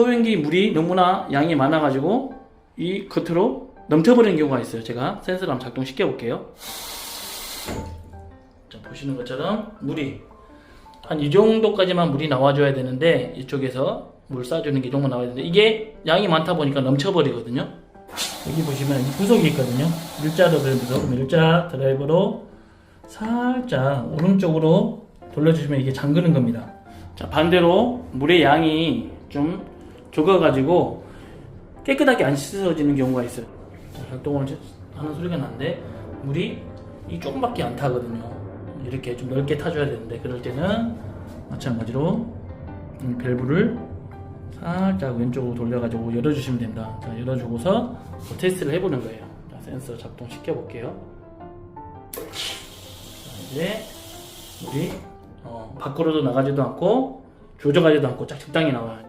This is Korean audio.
소변기 물이 너무나 양이 많아가지고 이 겉으로 넘쳐버리는 경우가 있어요. 제가 센서를 한번 작동시켜 볼게요. 자, 보시는 것처럼 물이 한 이 정도까지만 물이 나와줘야 되는데 이쪽에서 물 쏴주는 게 이 정도 나와야 되는데 이게 양이 많다 보니까 넘쳐버리거든요. 여기 보시면 이 구석이 있거든요. 일자 드라이브로 그럼 일자 드라이브로 살짝 오른쪽으로 돌려주시면 이게 잠그는 겁니다. 자 반대로 물의 양이 좀 적어가지고 깨끗하게 안 씻어지는 경우가 있어요. 자, 작동을 하는 소리가 나는데 물이 이 조금밖에 안 타거든요. 이렇게 좀 넓게 타줘야 되는데 그럴 때는 마찬가지로 이 밸브를 살짝 왼쪽으로 돌려가지고 열어주시면 됩니다. 자, 열어주고서 그 테스트를 해보는 거예요. 자, 센서 작동시켜 볼게요. 자, 이제 물이 어, 밖으로도 나가지도 않고 조져가지도 않고 딱 적당히 나와요.